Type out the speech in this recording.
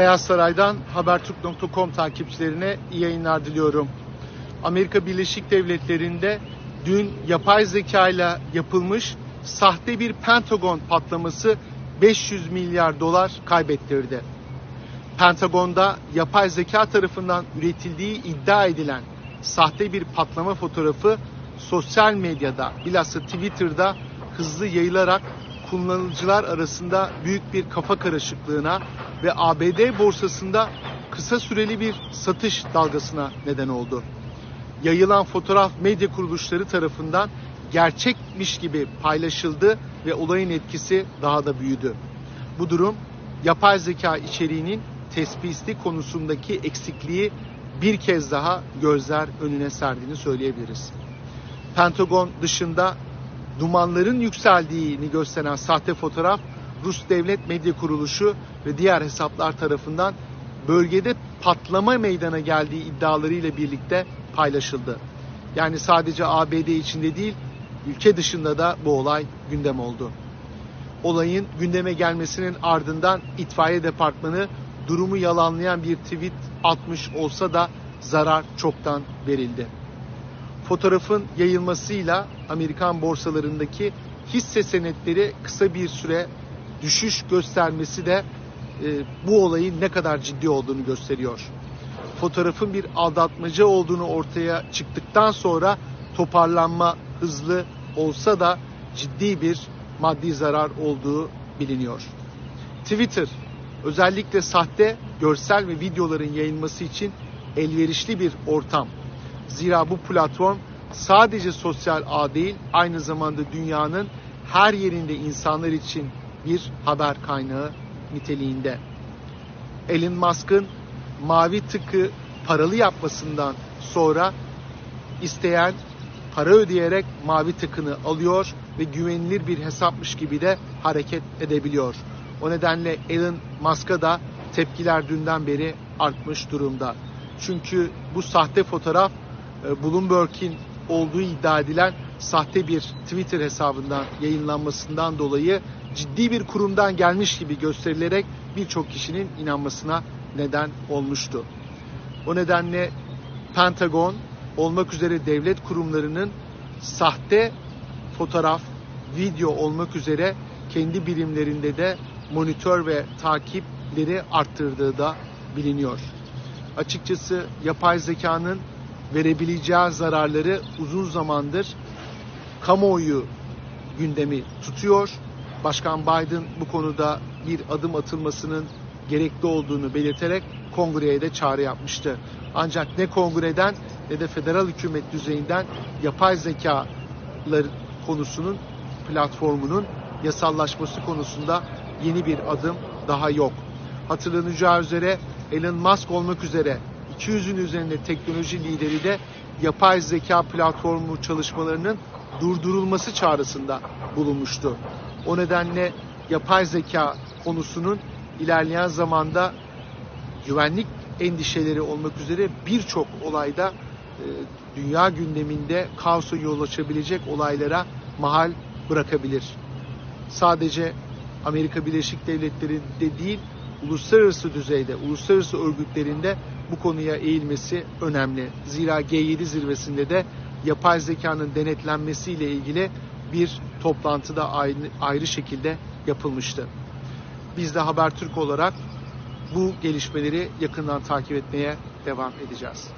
Beyaz Saray'dan Habertürk.com takipçilerine iyi yayınlar diliyorum. Amerika Birleşik Devletleri'nde dün yapay zeka ile yapılmış sahte bir Pentagon patlaması 500 milyar dolar kaybettirdi. Pentagon'da yapay zeka tarafından üretildiği iddia edilen sahte bir patlama fotoğrafı sosyal medyada bilhassa Twitter'da hızlı yayılarak kullanıcılar arasında büyük bir kafa karışıklığına ve ABD borsasında kısa süreli bir satış dalgasına neden oldu. Yayılan fotoğraf medya kuruluşları tarafından gerçekmiş gibi paylaşıldı ve olayın etkisi daha da büyüdü. Bu durum yapay zeka içeriğinin tespiti konusundaki eksikliği bir kez daha gözler önüne serdiğini söyleyebiliriz. Pentagon dışında dumanların yükseldiğini gösteren sahte fotoğraf Rus Devlet Medya Kuruluşu ve diğer hesaplar tarafından bölgede patlama meydana geldiği iddialarıyla birlikte paylaşıldı. Yani sadece ABD içinde değil, ülke dışında da bu olay gündem oldu. Olayın gündeme gelmesinin ardından itfaiye departmanı durumu yalanlayan bir tweet atmış olsa da zarar çoktan verildi. Fotoğrafın yayılmasıyla Amerikan borsalarındaki hisse senetleri kısa bir süre düşüş göstermesi de e, bu olayın ne kadar ciddi olduğunu gösteriyor. Fotoğrafın bir aldatmaca olduğunu ortaya çıktıktan sonra toparlanma hızlı olsa da ciddi bir maddi zarar olduğu biliniyor. Twitter özellikle sahte görsel ve videoların yayılması için elverişli bir ortam. Zira bu platform sadece sosyal ağ değil, aynı zamanda dünyanın her yerinde insanlar için bir haber kaynağı niteliğinde. Elon Musk'ın mavi tıkı paralı yapmasından sonra isteyen para ödeyerek mavi tıkını alıyor ve güvenilir bir hesapmış gibi de hareket edebiliyor. O nedenle Elon Musk'a da tepkiler dünden beri artmış durumda. Çünkü bu sahte fotoğraf e, Bloomberg'in olduğu iddia edilen sahte bir Twitter hesabından yayınlanmasından dolayı ciddi bir kurumdan gelmiş gibi gösterilerek birçok kişinin inanmasına neden olmuştu. O nedenle Pentagon olmak üzere devlet kurumlarının sahte fotoğraf, video olmak üzere kendi birimlerinde de monitör ve takipleri arttırdığı da biliniyor. Açıkçası yapay zekanın verebileceği zararları uzun zamandır kamuoyu gündemi tutuyor. Başkan Biden bu konuda bir adım atılmasının gerekli olduğunu belirterek kongreye de çağrı yapmıştı. Ancak ne kongreden ne de federal hükümet düzeyinden yapay zekalar konusunun platformunun yasallaşması konusunda yeni bir adım daha yok. Hatırlanacağı üzere Elon Musk olmak üzere 200'ün üzerinde teknoloji lideri de yapay zeka platformu çalışmalarının durdurulması çağrısında bulunmuştu. O nedenle yapay zeka konusunun ilerleyen zamanda güvenlik endişeleri olmak üzere birçok olayda e, dünya gündeminde kaosa yol açabilecek olaylara mahal bırakabilir. Sadece Amerika Birleşik Devletleri'nde değil, uluslararası düzeyde, uluslararası örgütlerinde bu konuya eğilmesi önemli. Zira G7 zirvesinde de yapay zekanın denetlenmesiyle ilgili bir toplantıda ayrı, ayrı şekilde yapılmıştı. Biz de Habertürk olarak bu gelişmeleri yakından takip etmeye devam edeceğiz.